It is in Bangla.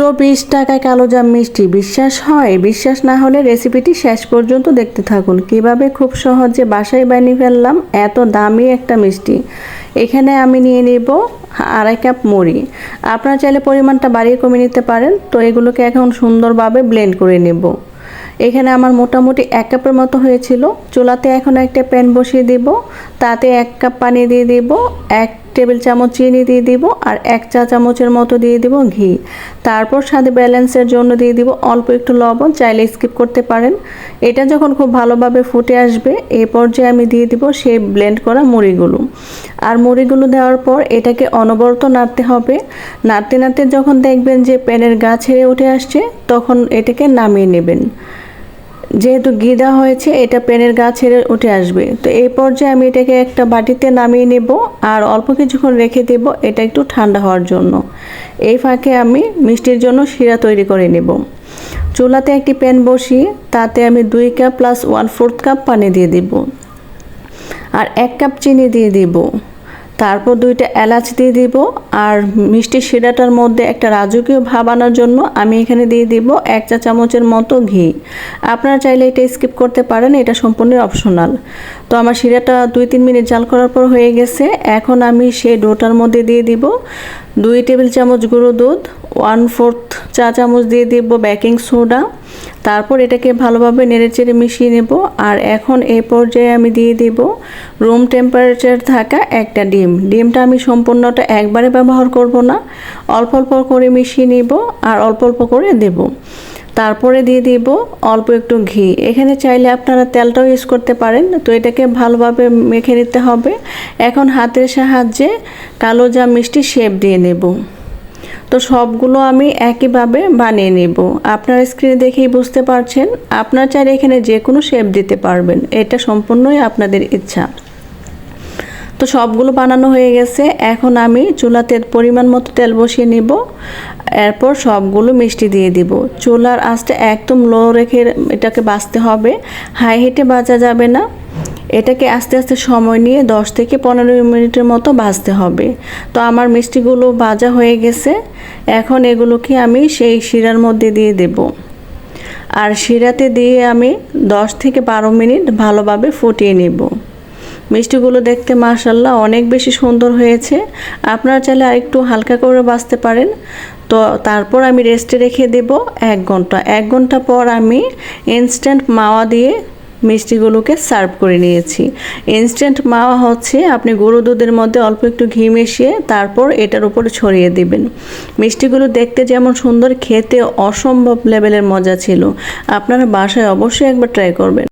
মাত্র বিশ টাকায় কালোজাম মিষ্টি। বিশ্বাস হয়? বিশ্বাস না হলে রেসিপিটি শেষ পর্যন্ত দেখতে থাকুন। কীভাবে খুব সহজে বাসায় বানিয়ে ফেললাম? এত দামি একটা মিষ্টি। এখানে আমি নিয়ে নিব আড়াই কাপ মুড়ি। আপনারা চাইলে পরিমাণটা বাড়িয়ে কমিয়ে নিতে পারেন। তো এগুলোকে এখন সুন্দরভাবে ব্লেন্ড করে নেব। এখানে আমার মোটামুটি এক কাপের মতো হয়েছিল। চুলাতে এখন একটা প্যান বসিয়ে দিব। তাতে এক কাপ পানি দিয়ে দিব, এক টেবিল চামচ চিনি দিয়ে দিব আর এক চা চামচের মতো দিয়ে দিব ঘি। তারপর সাথে ব্যালেন্সের জন্য দিয়ে দিব অল্প একটু লবণ, চাইলে স্কিপ করতে পারেন। এটা যখন খুব ভালোভাবে ফুটে আসবে, এ পর্যায়ে আমি দিয়ে দিব সেই ব্লেন্ড করা মুড়িগুলো। আর মুড়িগুলো দেওয়ার পর এটাকে অনবরত নাড়তে হবে। নাড়তে নাড়তে যখন দেখবেন যে প্যানের গা ছেড়ে উঠে আসছে, তখন এটাকে নামিয়ে নেবেন। যেহেতু ঘি দেওয়া হয়েছে, এটা প্যানের গা ছেড়ে উঠে আসবে। তো এই পর্যায়ে আমি এটাকে একটা বাটিতে নামিয়ে নেব আর অল্প কিছুক্ষণ রেখে দেব, এটা একটু ঠান্ডা হওয়ার জন্য। এই ফাঁকে আমি মিষ্টির জন্য শিরা তৈরি করে নেব। চুলাতে একটি প্যান বসিয়ে তাতে আমি দুই cup plus one fourth cup পানি দিয়ে দিব। আর এক কাপ চিনি দিয়ে দিব। তারপর দুইটা এলাচ দিয়ে দিব আর মিষ্টি শিরাটার মধ্যে একটা রাজকীয় ভাব আনার জন্য আমি এখানে দিয়ে দিব এক চা চামচের মতো ঘি। আপনারা চাইলে এটা স্কিপ করতে পারেন, এটা সম্পূর্ণ অপশনাল। তো আমার শিরাটা দুই তিন মিনিট জাল করার পর হয়ে গেছে। এখন আমি সেই ডোটার মধ্যে দিয়ে দিব দুই টেবিল চামচ গুঁড়ো দুধ ওয়ান ফোর্থ চা চামচ দিয়ে দিব বেকিং সোডা তারপর এটাকে ভালোভাবে নেড়েচেড়ে মিশিয়ে নেব। আর এখন এই পর্যায়ে আমি দিয়ে দিব রুম টেম্পারেচার থাকা একটা ডিম। ডিমটা আমি সম্পূর্ণটা একবারে ব্যবহার করব না। অল্প অল্প করে মিশিয়ে নিব আর অল্প অল্প করে দেব। তারপরে দিয়ে দিব অল্প একটু ঘি। এখানে চাইলে আপনারা তেলটাও ইউজ করতে পারেন। তো এটাকে ভালোভাবে মেখে নিতে হবে। এখন হাতের সাহায্যে কালো যা মিষ্টি শেপ দিয়ে নেব। তো সবগুলো আমি একইভাবে বানিয়ে নেব। আপনার স্ক্রিনে দেখেই বুঝতে পারছেন, আপনার চাইলে এখানে যে কোনো শেপ দিতে পারবেন, এটা সম্পূর্ণই আপনাদের ইচ্ছা। তো সবগুলো বানানো হয়ে গেছে, এখন আমি চুলাতে পরিমাণ মতো তেল বসিয়ে নিব, এরপর সবগুলো মিষ্টি দিয়ে দিব। চুলার আঁচটা একদম লো রেখে এটাকে বাঁচতে হবে হাই হিটে বাজা যাবে না। এটাকে আস্তে আস্তে সময় নিয়ে 10 থেকে পনেরো মিনিটের মতো ভাজতে হবে। তো আমার মিষ্টিগুলো ভাজা হয়ে গেছে। এখন এগুলোকে আমি সেই শিরার মধ্যে দিয়ে দেব। আর শিরাতে দিয়ে আমি 10 থেকে বারো মিনিট ভালোভাবে ফুটিয়ে নেব। মিষ্টিগুলো দেখতে মাশাল্লাহ অনেক বেশি সুন্দর হয়েছে। আপনারা চাইলে আরেকটু হালকা করে বাঁচতে পারেন। তো তারপর আমি রেস্টে রেখে দেব এক ঘণ্টা। এক ঘণ্টা পর আমি ইনস্ট্যান্ট মাওয়া দিয়ে মিষ্টিগুলোকে সার্ভ করে নিয়েছি। ইনস্ট্যান্ট মাওয়া হচ্ছে, আপনি গরু দুধের মধ্যে অল্প একটু ঘি মিশিয়ে তারপর এটার উপরে ছড়িয়ে দিবেন। মিষ্টিগুলো দেখতে যেমন সুন্দর, খেতে অসম্ভব লেভেলের মজা ছিল। আপনারা বাসায় অবশ্যই একবার ট্রাই করবেন।